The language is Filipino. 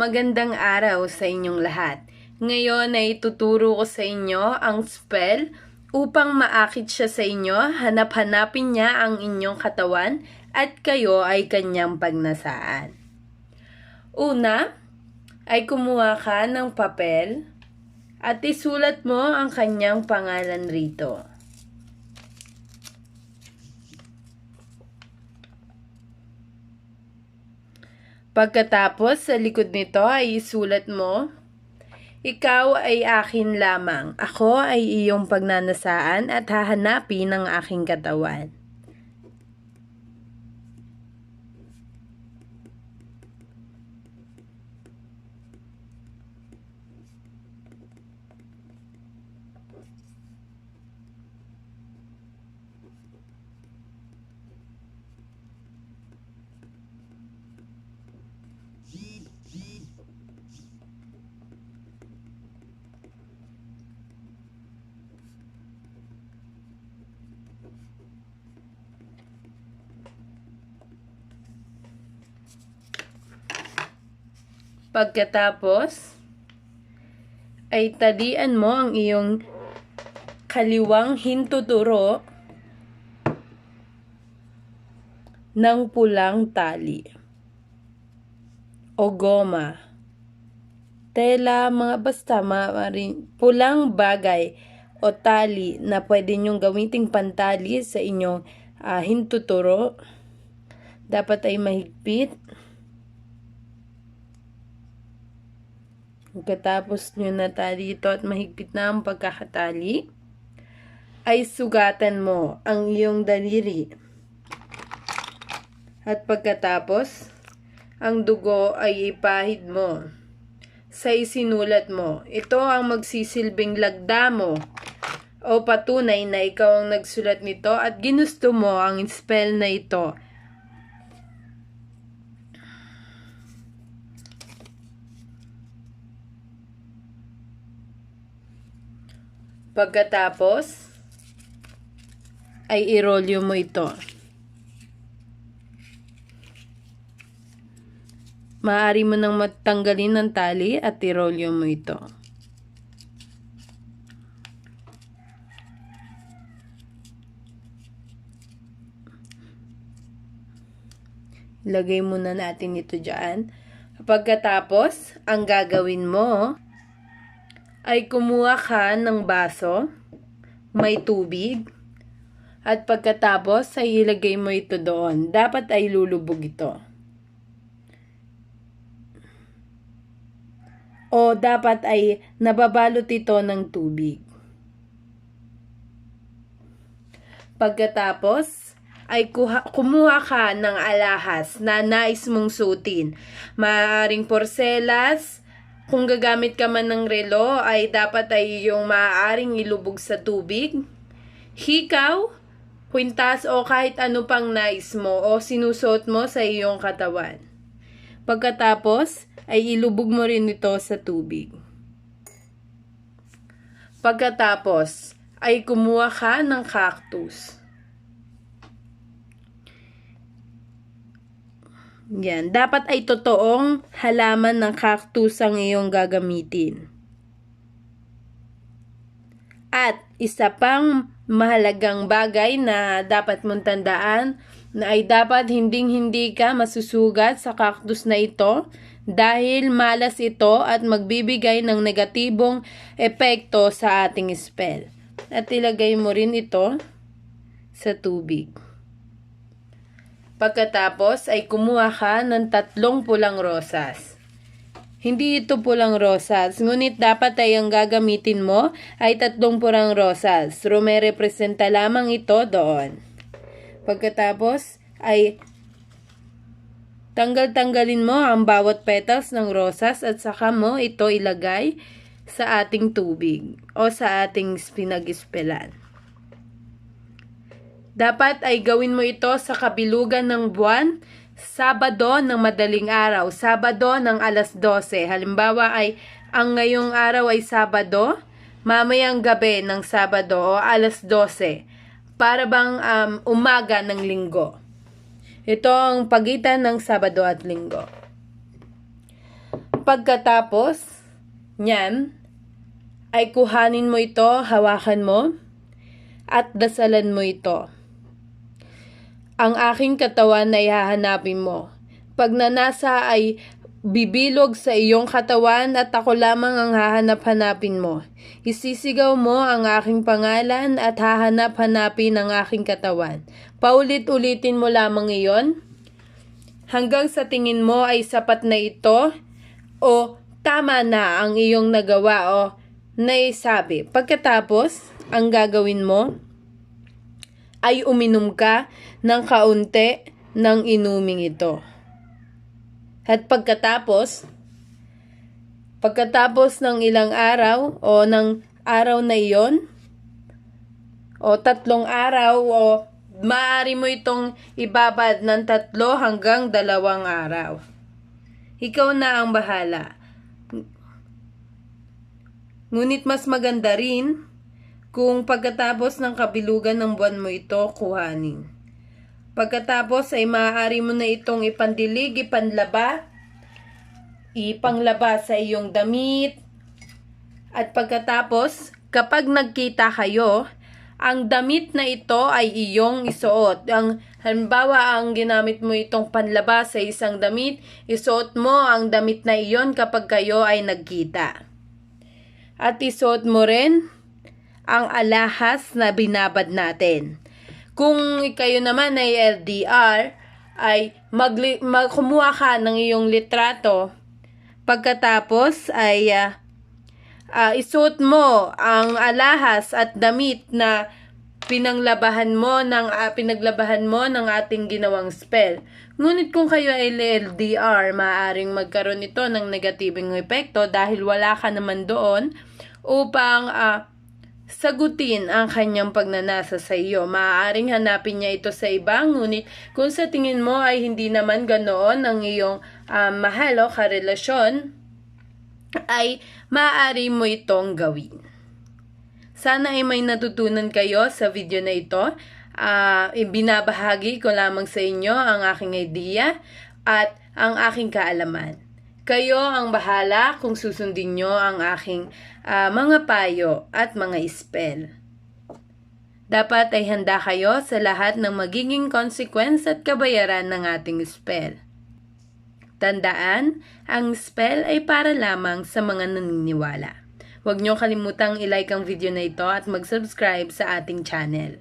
Magandang araw sa inyong lahat. Ngayon ay tuturo ko sa inyo ang spell upang maakit siya sa inyo, hanap-hanapin niya ang inyong katawan at kayo ay kanyang pagnasaan. Una, ay kumuha ka ng papel at isulat mo ang kanyang pangalan rito. Pagkatapos, sa likod nito ay isulat mo, Ikaw ay akin lamang. Ako ay iyong pagnanasaan at hahanapin ang aking katawan. Pagkatapos, ay talian mo ang iyong kaliwang hintuturo ng pulang tali o goma. Tela, mga basta, maaaring pulang bagay o tali na pwede nyong gamiting pantali sa inyong uh, hintuturo. Dapat ay mahigpit. Pagkatapos nyo na tali ito at mahigpit na ang pagkakatali, ay sugatan mo ang iyong daliri. At pagkatapos, ang dugo ay ipahid mo sa isinulat mo. Ito ang magsisilbing lagda mo o patunay na ikaw ang nagsulat nito at ginusto mo ang spell na ito Pagkatapos, ay irolyo mo ito. Maaari mo nang matanggalin ng tali at irolyo mo ito. Lagay muna natin ito dyan. Pagkatapos, ang gagawin mo, ay kumuha ka ng baso, may tubig, at pagkatapos ay ilagay mo ito doon. Dapat ay lulubog ito. O dapat ay nababalot ito ng tubig. Pagkatapos, ay kuha, kumuha ka ng alahas na nais mong sutin. Maaring porselas, kung gagamit ka man ng relo, ay dapat ay yung maaaring ilubog sa tubig. Hikaw, kwintas o kahit ano pang nais mo o sinusot mo sa iyong katawan. Pagkatapos, ay ilubog mo rin ito sa tubig. Pagkatapos, ay kumuha ka ng cactus. Yan. Dapat ay totoong halaman ng cactus ang iyong gagamitin. At isa pang mahalagang bagay na dapat mong tandaan na ay dapat hinding-hindi ka masusugat sa cactus na ito dahil malas ito at magbibigay ng negatibong epekto sa ating spell. At ilagay mo rin ito sa tubig. Pagkatapos ay kumuha ka ng tatlong pulang rosas. Hindi ito pulang rosas, ngunit dapat ay ang gagamitin mo ay tatlong pulang rosas. Rume representa lamang ito doon. Pagkatapos ay tanggal-tanggalin mo ang bawat petals ng rosas at saka mo ito ilagay sa ating tubig o sa ating pinag-ispelan. Dapat ay gawin mo ito sa kabilugan ng buwan, Sabado ng madaling araw, Sabado ng alas 12. Halimbawa ay ang ngayong araw ay Sabado, mamayang gabi ng Sabado o alas 12 para bang um, umaga ng linggo. Ito ang pagitan ng Sabado at Linggo. Pagkatapos, niyan, ay kuhanin mo ito, hawakan mo, at dasalan mo ito. Ang aking katawan ay hahanapin mo. Pag nanasa ay bibilog sa iyong katawan at ako lamang ang hahanap-hanapin mo. Isisigaw mo ang aking pangalan at hahanap-hanapin ang aking katawan. Paulit-ulitin mo lamang iyon hanggang sa tingin mo ay sapat na ito o tama na ang iyong nagawa o naisabi. Pagkatapos, ang gagawin mo ay uminom ka ng kaunti ng inuming ito. At pagkatapos, pagkatapos ng ilang araw o ng araw na iyon, o tatlong araw o maaari mo itong ibabad ng tatlo hanggang dalawang araw. Ikaw na ang bahala. Ngunit mas maganda rin kung pagkatapos ng kabilugan ng buwan mo ito kuhanin. Pagkatapos ay maaari mo na itong ipandilig, ipanlaba, ipanglaba sa iyong damit. At pagkatapos, kapag nagkita kayo, ang damit na ito ay iyong isuot. Ang halimbawa, ang ginamit mo itong panlaba sa isang damit, isuot mo ang damit na iyon kapag kayo ay nagkita. At isuot mo rin ang alahas na binabad natin. Kung kayo naman ay LDR, ay magli- mag, kumuha ka ng iyong litrato. Pagkatapos ay ah, ah, isuot mo ang alahas at damit na pinanglabahan mo ng ah, pinaglabahan mo ng ating ginawang spell. Ngunit kung kayo ay LDR, maaaring magkaroon ito ng negatibong epekto dahil wala ka naman doon upang ah, sagutin ang kanyang pagnanasa sa iyo. Maaaring hanapin niya ito sa iba, ngunit kung sa tingin mo ay hindi naman ganoon ang iyong ah, mahal o karelasyon, ay maaari mo itong gawin. Sana ay may natutunan kayo sa video na ito. Ah, ibinabahagi ko lamang sa inyo ang aking idea at ang aking kaalaman. Kayo ang bahala kung susundin nyo ang aking ah, mga payo at mga spell. Dapat ay handa kayo sa lahat ng magiging consequence at kabayaran ng ating spell. Tandaan, ang spell ay para lamang sa mga naniniwala. Huwag niyo kalimutang i-like ang video na ito at mag-subscribe sa ating channel.